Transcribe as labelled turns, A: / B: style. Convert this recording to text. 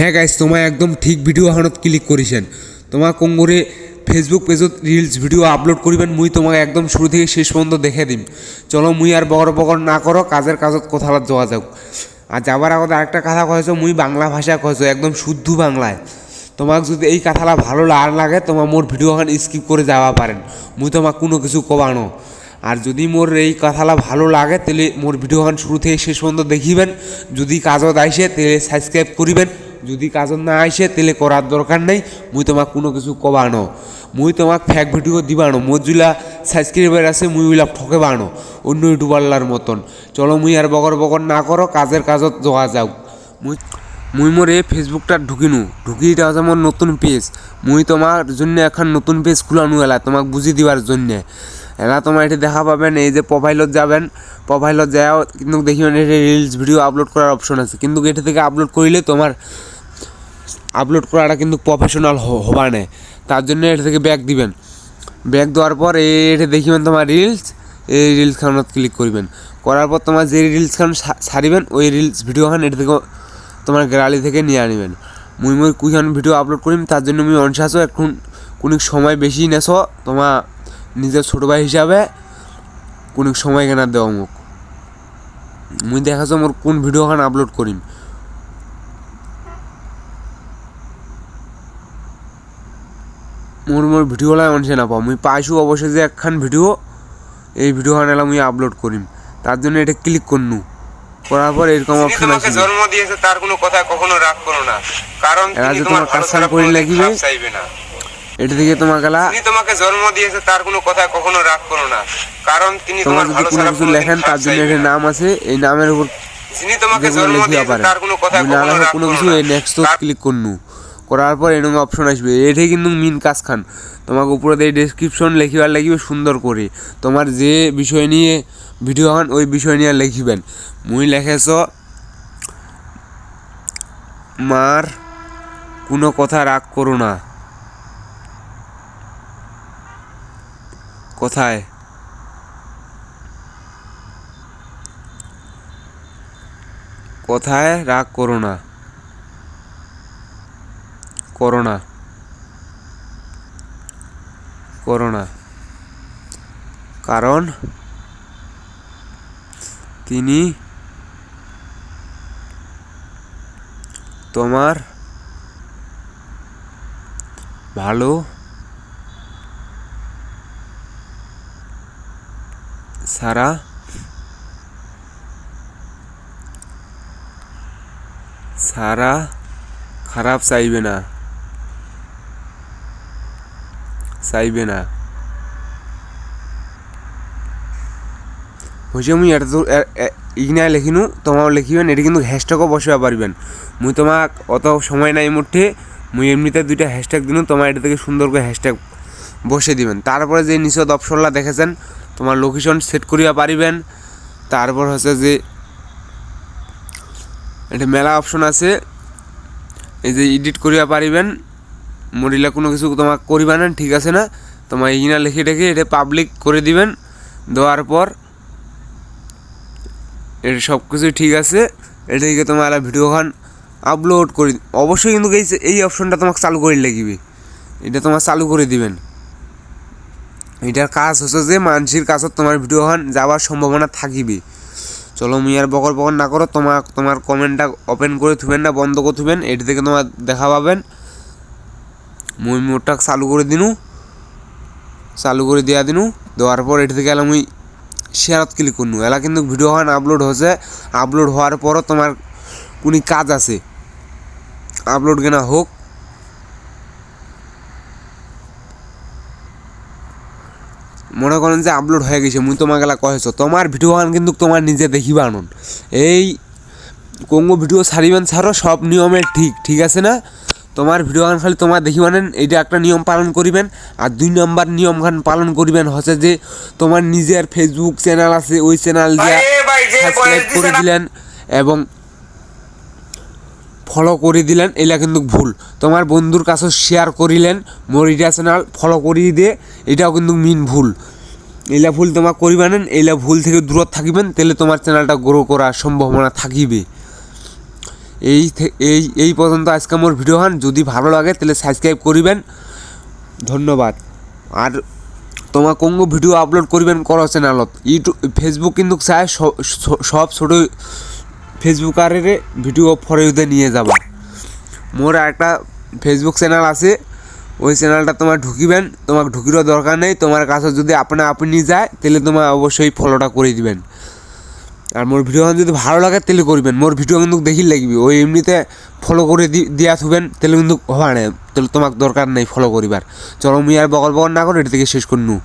A: হ্যাঁ গাইস তোমায় একদম ঠিক ভিডিও হানত ক্লিক করিছেন তোমার কোঙ্গরে ফেসবুক পেজত রিলস ভিডিও আপলোড করিবেন, মুই তোমাকে একদম শুরু থেকে শেষ পর্যন্ত দেখে দিম। চলো, মুই আর বগর বগর না করো, কাজের কাজত কোথাও যাওয়া যাক। আর যাবার আগত আরেকটা কথা কয়েছো মুই বাংলা ভাষা কয়েছো একদম শুদ্ধ বাংলায়। তোমাক যদি এই কথাটা ভালো আর লাগে তোমার মোর ভিডিওখান স্কিপ করে যাওয়া পারেন। মুই তোমাক কোনো কিছু কবানো আর যদি মোর এই কথাটা ভালো লাগে, তাহলে মোর ভিডিওখান শুরু থেকে শেষ পর্যন্ত দেখিবেন। যদি কাজত আইসে, তাহলে সাবস্ক্রাইব করিবেন। যদি কাজত না আইসে তাহলে করার দরকার নেই, মুই তোমাক কোনো কিছু কবানো মুই তোমাক ফ্যাক ভিডিও দিবানো মোর জুলা সাবস্ক্রাইবার আছে, মুই ওইলা ঠকে বানো অন্য ইউটিউবারলার মতন। চলো, মুই আর বগর বগর না করো কাজের কাজত যোগা যাও মুই মুই মোর ফেসবুকটা ঢুকিনু ঢুকি হচ্ছে মোর নতুন পেজ মুই তোমার জন্য এখন নতুন পেজ খুলানু এলা, তোমাক বুঝি দিবার জন্যে। এলা তোমার এটি দেখা পাবেন, এই যে প্রোফাইলত যাবেন। প্রোফাইলত যাও কিন্তু দেখিবেন এটি রিলস ভিডিও আপলোড করার অপশন আছে। কিন্তু এটি থেকে আপলোড করিলে তোমার আপলোড করাটা কিন্তু প্রফেশনাল হবার নেই। তার জন্য এটা থেকে ব্যাক দিবেন। ব্যাক দেওয়ার পর এটা দেখিবেন তোমার রিলস এই রিলস খানত ক্লিক করবেন। করার পর তোমার যে রিলস খান ছাড়িবেন, ওই রিলস ভিডিও খান এটা থেকে তোমার গ্যালারি থেকে নিয়ে আনিবেন। মুই মুই কুইখান ভিডিও আপলোড করিম, তার জন্য মুই অনসাসো এখন কোনিক সময় বেশি নেছো তোমার নিজের ছোটো ভাই হিসাবে কোনিক সময় কেনার দেওয়া মুখ। মুই দেখাছো মোর কোন ভিডিও খান আপলোড করিম। মোর মোর ভিডিওলাই অনসে না পাও মুই পাইছো অবশ্যই যে একখান ভিডিও এই ভিডিও খান এলা মুই আপলোড করিম তার জন্য এটা ক্লিক করনু করার পর এরকম অপশন আসবে
B: জন্ম দিয়েছে তার কোনো কথা কখনো রাগ করো না। কারণ
A: এরা যে
B: তোমার
A: কাজ করে লাগিবে,
B: চাইবে না।
A: এটা থেকে তোমার গেলা
B: যিনি তোমাকে জন্ম দিয়েছে তার কোনো কথা কখনো রাগ করো না। কারণ তিনি
A: তোমার
B: ভালো
A: কোনো
B: ছাড়া
A: কিছু লেখেন তার জন্য একটা নাম আছে এই নামের উপর
B: যিনি তোমাকে জন্ম দিয়েছে তার কোনো কথা কখনো রাগ
A: কোনো
B: করো
A: কিছু
B: না।
A: এই নেক্সট ক্লিক করনু করার পর এরকম অপশন আসবে। এটাই কিন্তু মিন কাজ খান। তোমাকে উপরে দিয়ে ডেসক্রিপশন লিখিবার লাগিবে সুন্দর করে। তোমার যে বিষয় নিয়ে ভিডিও হন ওই বিষয় নিয়ে লিখিবেন। মুই লেখেছ, মার কোনো কথা রাগ করো না। কোথায়? কোথায় রাগ করো না। করোনা। করোনা। কারণ তিনি তোমার ভালো সারা সারা খারাপ চাইবে না। চাইবে না। হয়েছে মুই এটা তো ইগনায় লেখিনু তোমার লিখিবেন এটা কিন্তু হ্যাশট্যাগও বসাতে পারবেন মুই তোমাক অত সময় নাই মুঠে মুই এমনিতে দুইটা হ্যাশট্যাগ দিনু তোমার এটা থেকে সুন্দর করে হ্যাশট্যাগ বসে দিবেন তারপরে যে নিচত অপশনলা দেখেছেন তোমার লোকেশন সেট করিয়া পারিবেন তারপর হচ্ছে যে, এটা মেলা অপশন আছে, এই যে এডিট করিয়া পারিবেন মরিলা, কোনো কিছু তোমার করিবা না, ঠিক আছে না? তোমার ইগিনা লিখে রেখে এটা পাবলিক করে দিবেন, দেওয়ার পর এটা সব কিছু ঠিক আছে এটাকে তোমার ভিডিও খান আপলোড করে। অবশ্যই কিন্তু এই এই অপশনটা তোমাকে চালু করে লাগিবে এটা তোমার চালু করে দিবেন। এটার কাজ হচ্ছে যে, মানসির কাছত তোমার ভিডিও খান যাওয়ার সম্ভাবনা থাকিবে। চলো মুই আর বকর বকর না করো তোমার তোমার কমেন্টটা ওপেন করে থুবেন না, বন্ধ করে থুবেন, এটি থেকে তোমার দেখা পাবেন। মুই মোটটা চালু করে দিনু। চালু করে দেওয়া দিনু। দেওয়ার পর এটি থেকে মুই শেয়ারত ক্লিক করনু। এলা কিন্তু ভিডিও খান আপলোড হচ্ছে আপলোড হওয়ার পরও তোমার কোনো কাজ আছে। আপলোড কেনা হোক। মনে করেন যে আপলোড হয়ে গেছে, মুই তোমাকে এলা কহেছ তোমার ভিডিও গান কিন্তু তোমার নিজে দেখিবা আনন। এই, কোঙ্গো ভিডিও ছাড়িবেন ছাড়ো, সব নিয়মে ঠিক ঠিক আছে না? তোমার ভিডিও গান খালি তোমার দেখিবানেন এইটা একটা নিয়ম পালন করিবেন আর দুই নম্বর নিয়ম গান পালন করিবেন হচ্ছে যে তোমার নিজের ফেসবুক চ্যানেল আছে ওই চ্যানেল দিয়ে সাবস্ক্রাইব করে দিলেন এবং ফলো করে দিলেন এলা কিন্তু ভুল। তোমার বন্ধুর কাছে শেয়ার করিলেন মোর ইটা চ্যানেল ফলো করিয়ে দিয়ে এটাও কিন্তু মিন ভুল। এলা ভুল তোমার করিবানেন এলা ভুল থেকে দূরত থাকিবেন তাহলে তোমার চ্যানেলটা গ্রো করার সম্ভাবনা থাকিবে। এই এই এই পর্যন্ত আজকে আমার ভিডিও হন। যদি ভালো লাগে তাহলে সাবস্ক্রাইব করিবেন। ধন্যবাদ। আর তোমার কোন ভিডিও আপলোড করিবেন করো চ্যানেলত। ইউটিউব ফেসবুক কিন্তু চায় সব ছোটো ফেসবুকারের ভিডিও ফরেতে নিয়ে যাবা। মোর একটা ফেসবুক চ্যানেল আছে। ওই চ্যানেলটা তোমার ঢুকিবেন। তোমার ঢুকিরও দরকার নেই। তোমার কাছে যদি আপনা, আপনি যায়, তাহলে তোমার অবশ্যই ফলোটা করে দিবেন। আর মোর ভিডিও যদি ভালো লাগে তাহলে করবেন। মোর ভিডিও কিন্তু দেখি লাগবে। ওই এমনিতে ফলো করে দিয়া থুবেন, তাহলে কিন্তু হবে নেই তাহলে তোমার দরকার নেই ফলো করিবার। চলো, মুই আর বকল বকল না করে, এটা থেকে শেষ করনু।